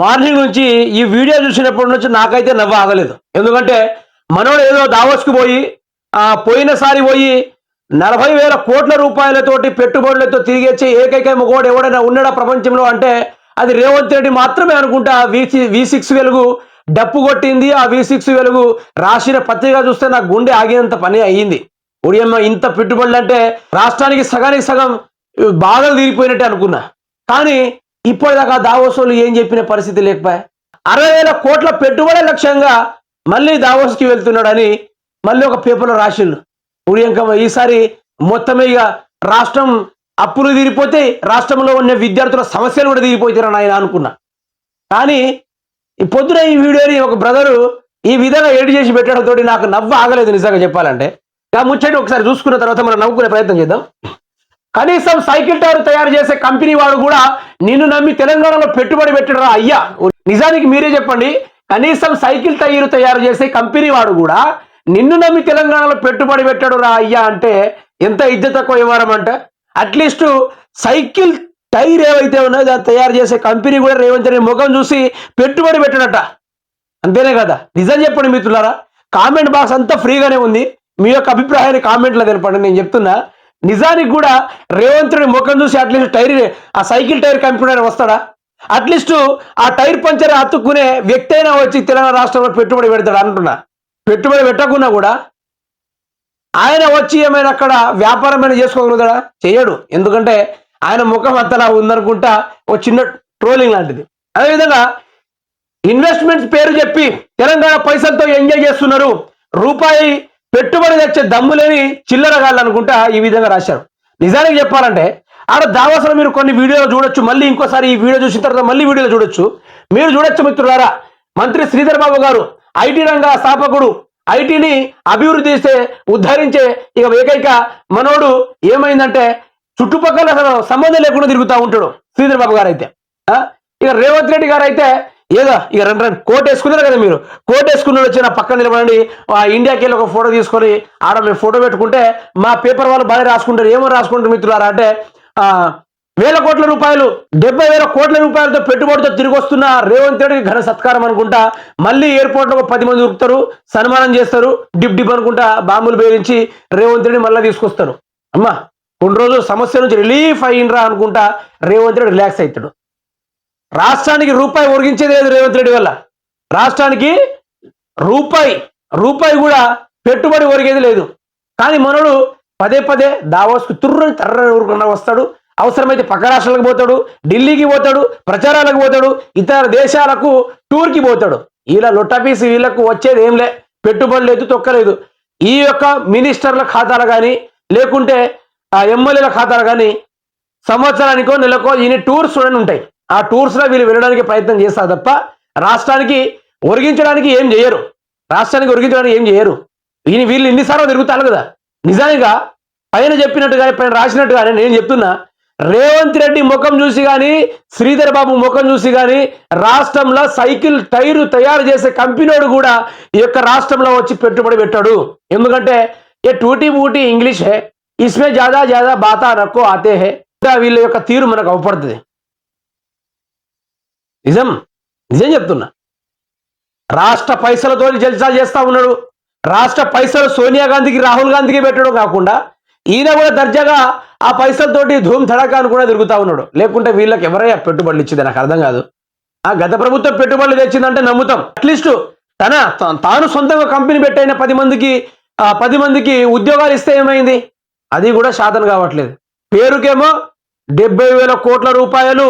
Morning నుంచి ఈ video చూసినప్పటి నుంచి నాకైతే నవ్వు ఆగలేదు. ఎందుకంటే మనోడు ఏదో దావోస్కి పోయి పోయినసారి పోయి నలభై వేల కోట్ల రూపాయలతోటి పెట్టుబడులతో తిరిగేచ్చే ఏకైక ముగోడు ఎవడైనా ఉన్నాడా ప్రపంచంలో అంటే అది రేవంత్ రెడ్డి మాత్రమే అనుకుంటా. వి వి సిక్స్ వెలుగు డప్పు కొట్టింది. ఆ వి సిక్స్ వెలుగు రాసిన పత్రిక చూస్తే నాకు గుండె ఆగినంత పని అయ్యింది. ఉడియమ్మ ఇంత పెట్టుబడులు అంటే రాష్ట్రానికి సగానికి సగం బాధలు తీరిపోయినట్టే అనుకున్నా. కానీ ఇప్పటిదాకా దావోస్ ఏం చెప్పిన పరిస్థితి లేకపోయా? అరవై వేల కోట్ల పెట్టుబడి లక్ష్యంగా మళ్ళీ దావోస్కి వెళ్తున్నాడని మళ్ళీ ఒక పేపర్లో రాసిండు. ఉడియంకమ్మ ఈసారి మొత్తం ఇక రాష్ట్రం అప్పులు తీరిపోతే రాష్ట్రంలో ఉన్న విద్యార్థుల సమస్యలు కూడా తీరిపోతారని ఆయన అనుకున్నా. కానీ ఈ పొద్దున ఈ వీడియోని ఒక బ్రదరు ఈ విధంగా ఎడి చేసి పెట్టడంతో నాకు నవ్వు ఆగలేదు నిజంగా చెప్పాలంటే. ఆ ముచ్చటి ఒకసారి చూసుకున్న తర్వాత మనం నవ్వుకునే ప్రయత్నం చేద్దాం. కనీసం సైకిల్ టైర్ తయారు చేసే కంపెనీ వాడు కూడా నిన్ను నమ్మి తెలంగాణలో పెట్టుబడి పెట్టడరా అయ్యా? నిజానికి మీరే చెప్పండి. కనీసం సైకిల్ టైర్ తయారు చేసే కంపెనీ వాడు కూడా నిన్ను నమ్మి తెలంగాణలో పెట్టుబడి పెట్టడు రా అయ్యా అంటే ఎంత ఇజ్జత తక్కువ వ్యవహారం అంటే? అట్లీస్ట్ సైకిల్ టైర్ ఏవైతే ఉన్నాయో దాన్ని తయారు చేసే కంపెనీ కూడా రేవంత్ రెడ్డి ముఖం చూసి పెట్టుబడి పెట్టడట. అంతేనే కదా? నిజం చెప్పండి మిత్రులారా. కామెంట్ బాక్స్ అంతా ఫ్రీగానే ఉంది. మీ యొక్క అభిప్రాయాన్ని కామెంట్లో తెలపండి. నేను చెప్తున్నా నిజానికి కూడా రేవంతుడి ముఖం చూసి అట్లీస్ట్ టైర్ ఆ సైకిల్ టైర్ కంపెనీ వస్తాడా? అట్లీస్ట్ ఆ టైర్ పంచర్ అతుక్కునే వ్యక్తి అయినా వచ్చి తెలంగాణ రాష్ట్రంలో పెట్టుబడి పెడతాడు అంటున్నా. పెట్టుబడి పెట్టకుండా కూడా ఆయన వచ్చి ఏమైనా అక్కడ వ్యాపారం అయినా చేసుకోగలుగుతాడా? చేయడు ఎందుకంటే ఆయన ముఖం అంతలా ఉందనుకుంటా ఒక చిన్న ట్రోలింగ్ లాంటిది. అదేవిధంగా ఇన్వెస్ట్మెంట్స్ పేరు చెప్పి తెలంగాణ పైసలతో ఎంజాయ్ చేస్తున్నారు. రూపాయి పెట్టుబడి తెచ్చే దమ్ము లేని చిల్లరగాళ్ళు అనుకుంటా ఈ విధంగా రాశారు. నిజానికి చెప్పాలంటే ఆడ దావాసన మీరు కొన్ని వీడియోలు చూడొచ్చు మళ్ళీ ఇంకోసారి ఈ వీడియో చూసిన తర్వాత మళ్ళీ వీడియోలు చూడొచ్చు. మీరు చూడొచ్చు మిత్రులారా మంత్రి శ్రీధర్ బాబు గారు ఐటీ రంగ స్థాపకుడు ఐటీని అభివృద్ధి చేస్తే ఉద్ధరించే ఇక ఏకైక మనోడు ఏమైందంటే చుట్టుపక్కల సంబంధం లేకుండా తిరుగుతూ ఉంటాడు శ్రీధర్ బాబు గారు అయితే ఇక రేవంత్ రెడ్డి గారు అయితే ఏదో? ఇక రెండు రెండు. కోట్ వేసుకున్నారు కదా మీరు? కోట్ వేసుకున్న వచ్చి నా పక్కన నిలబడండి. ఆ ఇండియాకి వెళ్ళి ఒక ఫోటో తీసుకొని ఆడ మేము ఫోటో పెట్టుకుంటే మా పేపర్ వాళ్ళు బాగా రాసుకుంటారు. ఏమో రాసుకుంటారు మిత్రులారా? అంటే వేల కోట్ల రూపాయలు డెబ్బై వేల కోట్ల రూపాయలతో పెట్టుబడితో తిరిగి వస్తున్న రేవంత్ రెడ్డికి ఘన సత్కారం అనుకుంటా మళ్ళీ ఎయిర్పోర్ట్లో ఒక పది మంది ఉరుకుతారు సన్మానం చేస్తారు డిప్ డిప్ అనుకుంటా బాంబులు బేరించి రేవంత్ రెడ్డి మళ్ళీ తీసుకొస్తారు. అమ్మా కొన్ని రోజులు సమస్య నుంచి రిలీఫ్ అయ్యిండ్రా అనుకుంటా రేవంత్ రెడ్డి రిలాక్స్ అవుతాడు. రాష్ట్రానికి రూపాయి ఒరిగించేది లేదు రేవంత్ రెడ్డి వల్ల. రాష్ట్రానికి రూపాయి రూపాయి కూడా పెట్టుబడి ఒరిగేది లేదు. కానీ మనోడు పదే పదే దావోస్కు తుర్రని తర్రని ఊరుకుండా వస్తాడు. అవసరమైతే పక్క రాష్ట్రాలకు పోతాడు ఢిల్లీకి పోతాడు ప్రచారాలకు పోతాడు ఇతర దేశాలకు టూర్కి పోతాడు. ఇలా లొట్టపీసి వీళ్ళకు వచ్చేది ఏం లే పెట్టుబడి లేదు తొక్కలేదు. ఈ యొక్క మినిస్టర్ల ఖాతాలు కానీ లేకుంటే ఆ ఎమ్మెల్యేల ఖాతాలు కానీ సంవత్సరానికో నెలకో ఈయన టూర్స్ అని ఉంటాయి ఆ టూర్స్లో వీళ్ళు వెళ్ళడానికి ప్రయత్నం చేస్తారు తప్ప రాష్ట్రానికి ఒరిగించడానికి ఏం చేయరు. రాష్ట్రానికి ఒరిగించడానికి ఏం చేయరు. ఈయన వీళ్ళు ఇన్నిసార్లు తిరుగుతారు కదా. నిజంగా పైన చెప్పినట్టుగా పైన రాసినట్టుగానే నేను చెప్తున్నా రేవంత్ రెడ్డి ముఖం చూసి కానీ శ్రీధర్ బాబు ముఖం చూసి కానీ రాష్ట్రంలో సైకిల్ టైరు తయారు చేసే కంపెనీడు కూడా ఈ యొక్క రాష్ట్రంలో వచ్చి పెట్టుబడి పెట్టాడు. ఎందుకంటే ఏ టూటీ బూటీ ఇంగ్లీష్. హే ఇస్మే జాదా జాదా బాతా నక్కో ఆతే హే. వీళ్ళ యొక్క తీరు మనకు అవపడుతుంది. నిజం నిజం చెప్తున్నా. రాష్ట్ర పైసలతో జల్సా చేస్తా ఉన్నాడు. రాష్ట్ర పైసలు సోనియా గాంధీకి రాహుల్ గాంధీకి పెట్టడం కాకుండా ఈయన కూడా దర్జాగా ఆ పైసలతోటి ధూమ్ ధడకా కూడా తిరుగుతా ఉన్నాడు. లేకుంటే వీళ్ళకి ఎవరయ్యా పెట్టుబడులు ఇచ్చింది నాకు అర్థం కాదు. ఆ గత ప్రభుత్వం పెట్టుబడులు తెచ్చిందంటే నమ్ముతాం. అట్లీస్ట్ తన తాను సొంతంగా కంపెనీ పెట్టైన పది మందికి పది మందికి ఉద్యోగాలు ఇస్తే ఏమైంది? అది కూడా శాతం కావట్లేదు. పేరుకేమో డెబ్బై వేల కోట్ల రూపాయలు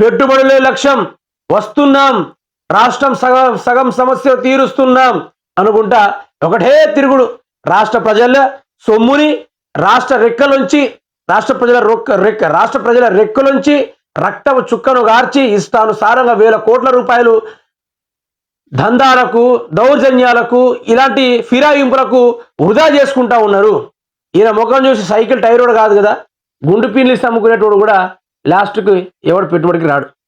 పెట్టుబడులే లక్ష్యం. వస్తున్నాం. రాష్ట్రం సగం సగం సమస్య తీరుస్తున్నాం అనుకుంటా ఒకటే తిరుగుడు. రాష్ట్ర ప్రజల సొమ్ముని రాష్ట్ర రెక్కలుంచి రాష్ట్ర ప్రజల రొక్క రెక్క రాష్ట్ర ప్రజల రెక్కలుంచి రక్తం చుక్కను గార్చి ఇష్టానుసారంగా వేల కోట్ల రూపాయలు దందాలకు దౌర్జన్యాలకు ఇలాంటి ఫిరాయింపులకు వృధా చేసుకుంటా ఉన్నారు. ఈయన ముఖం చూసి సైకిల్ టైర్ కూడా కాదు కదా. గుండు పిన్లు అమ్ముకునేటోడు కూడా లాస్ట్కి ఎవడు పెట్టుబడికి రాడు.